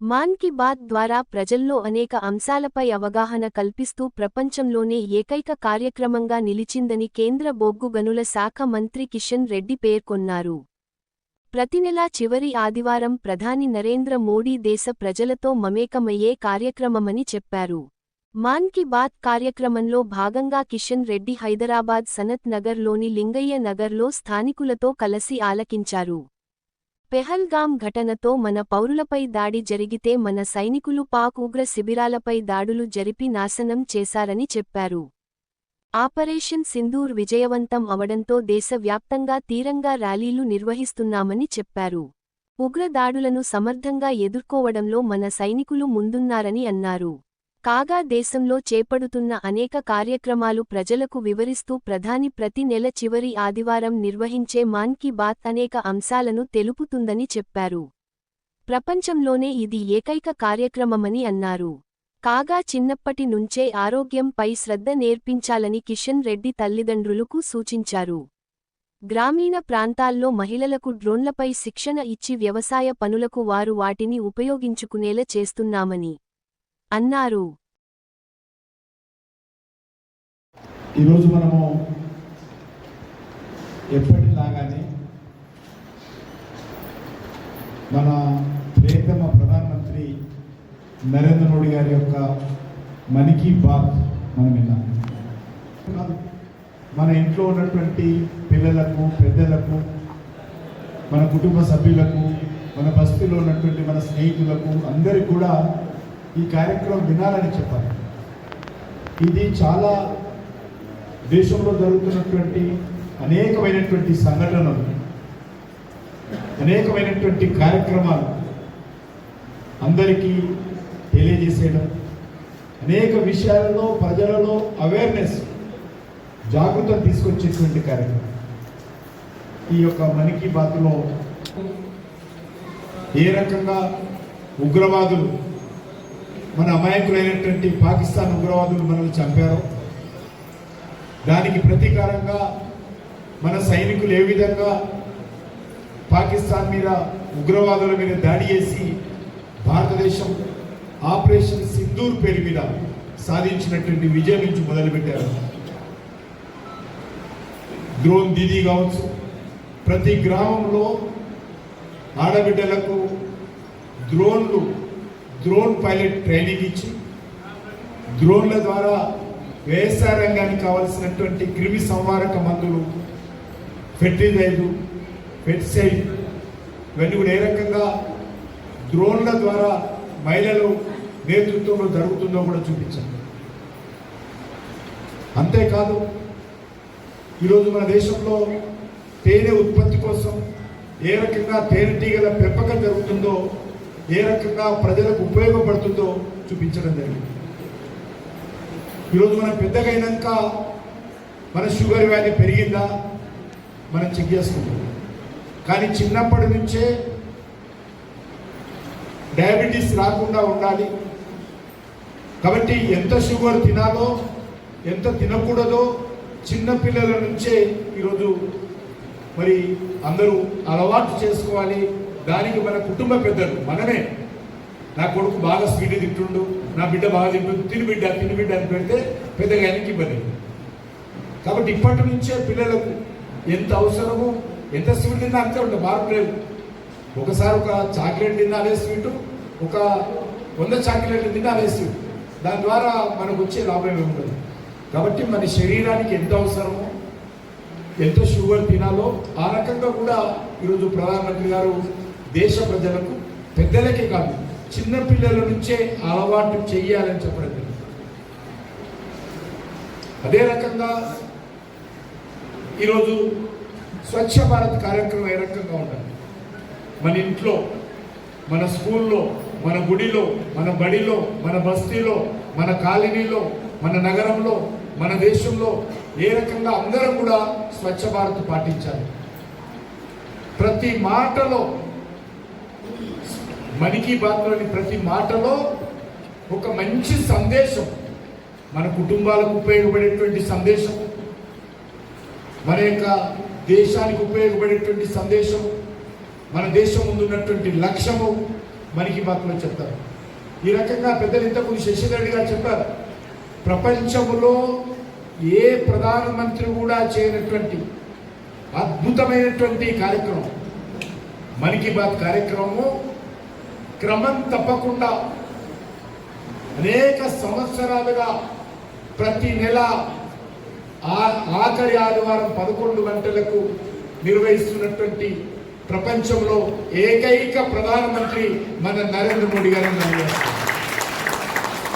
మాన్ కీ బాత్ ద్వారా ప్రజల్లో అనేక అంశాలపై అవగాహన కల్పిస్తూ ప్రపంచంలోనే ఏకైక కార్యక్రమంగా నిలిచిందని కేంద్ర బొగ్గు గనుల శాఖ మంత్రి కిషన్ రెడ్డి పేర్కొన్నారు. ప్రతినెలా చివరి ఆదివారం ప్రధాని నరేంద్ర మోడీ దేశ ప్రజలతో మమేకమయ్యే కార్యక్రమమని చెప్పారు. మాన్ కీ బాత్ కార్యక్రమంలో భాగంగా కిషన్ రెడ్డి హైదరాబాద్ సనత్ నగర్లోని లింగయ్య నగర్లో స్థానికులతో కలసి ఆలకించారు. పెహల్గాం ఘటనతో మన పౌరులపై దాడి జరిగితే మన సైనికులు పాక్ ఉగ్ర శిబిరాలపై దాడులు జరిపి నాశనం చేశారని చెప్పారు. ఆపరేషన్ సింధూర్ విజయవంతం అవడంతో దేశవ్యాప్తంగా తీరంగా ర్యాలీలు నిర్వహిస్తున్నామని చెప్పారు. ఉగ్రదాడులను సమర్థంగా ఎదుర్కోవడంలో మన సైనికులు ముందున్నారని అన్నారు. కాగా దేశంలో చేపడుతున్న అనేక కార్యక్రమాలు ప్రజలకు వివరిస్తూ ప్రధాని ప్రతి నెల చివరి ఆదివారం నిర్వహించే మాన్ కీ బాత్ అనేక అంశాలను తెలుపుతుందని చెప్పారు. ప్రపంచంలోనే ఇది ఏకైక కార్యక్రమమని అన్నారు. కాగా చిన్నప్పటి నుంచే ఆరోగ్యంపై శ్రద్ధ నేర్పించాలని కిషన్ రెడ్డి తల్లిదండ్రులకు సూచించారు. గ్రామీణ ప్రాంతాల్లో మహిళలకు డ్రోన్లపై శిక్షణ ఇచ్చి వ్యవసాయ పనులకు వారు వాటిని ఉపయోగించుకునేలా చేస్తున్నామని అన్నారు. ఈరోజు మనము ఎప్పటిలాగానే మన ప్రియతమ ప్రధానమంత్రి నరేంద్ర మోడీ గారి యొక్క మన్ కీ బాత్ మనం విన్నాం. మన ఇంట్లో ఉన్నటువంటి పిల్లలకు పెద్దలకు మన కుటుంబ సభ్యులకు మన బస్తీలో ఉన్నటువంటి మన స్నేహితులకు అందరికి కూడా ఈ కార్యక్రమం వినాలని చెప్పాలి. ఇది చాలా దేశంలో జరుగుతున్నటువంటి అనేకమైనటువంటి సంఘటనలు అనేకమైనటువంటి కార్యక్రమాలు అందరికీ తెలియజేసేయడం అనేక విషయాలలో ప్రజలలో అవేర్నెస్ జాగృత తీసుకొచ్చేటువంటి కార్యక్రమం. ఈ యొక్క మన్ కీ బాత్లో ఏ రకంగా ఉగ్రవాదులు మన అమాయకులైనటువంటి పాకిస్తాన్ ఉగ్రవాదులు మనల్ని చంపారు. దానికి ప్రతీకారంగా మన సైనికులు ఏ విధంగా పాకిస్తాన్ మీద ఉగ్రవాదుల మీద దాడి చేసి భారతదేశం ఆపరేషన్ సింధూర్ పేరు మీద సాధించినటువంటి విజయం నుంచి మొదలుపెట్టారు. డ్రోన్ దీదీ కావచ్చు. ప్రతి గ్రామంలో ఆడబిడ్డలకు డ్రోన్లు డ్రోన్ పైలట్ ట్రైనింగ్ ఇచ్చి డ్రోన్ల ద్వారా వ్యవసాయ రంగానికి కావలసినటువంటి క్రిమి సంహారక మందులు ఫెర్టిలైజు పెస్టిసైడ్ ఇవన్నీ కూడా ఏ రకంగా డ్రోన్ల ద్వారా మహిళలు నేతృత్వంలో జరుగుతుందో కూడా చూపించారు అంతేకాదు ఈరోజు మన దేశంలో తేనె ఉత్పత్తి కోసం ఏ రకంగా తేనెటీగల పెంపకం జరుగుతుందో ఏ రకంగా ప్రజలకు ఉపయోగపడుతుందో చూపించడం జరిగింది. ఈరోజు మనం పెద్దగా అయినాక మన షుగర్ వ్యాధి పెరిగిందా? మనం చెక్ చేసుకుంటాం. కానీ చిన్నప్పటి నుంచే డయాబెటీస్ రాకుండా ఉండాలి. కాబట్టి ఎంత షుగర్ తినాలో ఎంత తినకూడదో చిన్నపిల్లల నుంచే ఈరోజు మరి అందరూ అలవాటు చేసుకోవాలి. దానికి మన కుటుంబ పెద్దలు మనమే. నా కొడుకు బాగా స్వీట్ తింటుండు నా బిడ్డ బాగా తింటుంది తిని బిడ్డ తిని బిడ్డ అని పెడితే పెద్దగా ఆయనకి ఇబ్బంది కాబట్టి ఇప్పటి నుంచే పిల్లలకు ఎంత అవసరమో ఎంత స్వీట్ తిన్నా అంతే ఉంటుంది మార్పు లేదు. ఒకసారి ఒక చాక్లెట్ తిన్నా అదే స్వీట్ ఒక వంద చాక్లెట్లు తిన్నా అదే స్వీట్. దాని ద్వారా మనకు వచ్చే లాభం ఉంటుంది ఉండదు. కాబట్టి మన శరీరానికి ఎంత అవసరమో ఎంత షుగర్ తినాలో ఆ రకంగా కూడా ఈరోజు ప్రధానమంత్రి గారు దేశ ప్రజలకు పెద్దలకే కాదు చిన్నపిల్లల నుంచే అలవాటు చెయ్యాలని చెప్పడం అదే రకంగా ఈరోజు స్వచ్ఛ భారత్ కార్యక్రమం ఏ రకంగా ఉండాలి? మన ఇంట్లో మన స్కూల్లో మన గుడిలో మన బడిలో మన బస్తీలో మన కాలనీలో మన నగరంలో మన దేశంలో ఏ రకంగా అందరం కూడా స్వచ్ఛ భారత్ పాటించాలి? ప్రతి మాటలో మనకి కీ బాత్లోని ప్రతి మాటలో ఒక మంచి సందేశం. మన కుటుంబాలకు ఉపయోగపడేటువంటి సందేశం. మన యొక్క దేశానికి ఉపయోగపడేటువంటి సందేశం. మన దేశం ముందున్నటువంటి లక్ష్యము మనకి బాత్లో చెప్తారు. ఈ రకంగా పెద్దలు ఇంతకుముందు శశిధరెడ్డి గారు చెప్పారు. ప్రపంచంలో ఏ ప్రధానమంత్రి కూడా చేయనటువంటి అద్భుతమైనటువంటి కార్యక్రమం. మన్ కీ బాత్ కార్యక్రమము క్రమం తప్పకుండా అనేక సంవత్సరాలుగా ప్రతి నెల ఆ- ఆఖరి ఆదివారం పదకొండు గంటలకు నిర్వహిస్తున్నటువంటి ప్రపంచంలో ఏకైక ప్రధానమంత్రి మన నరేంద్ర మోడీ గారు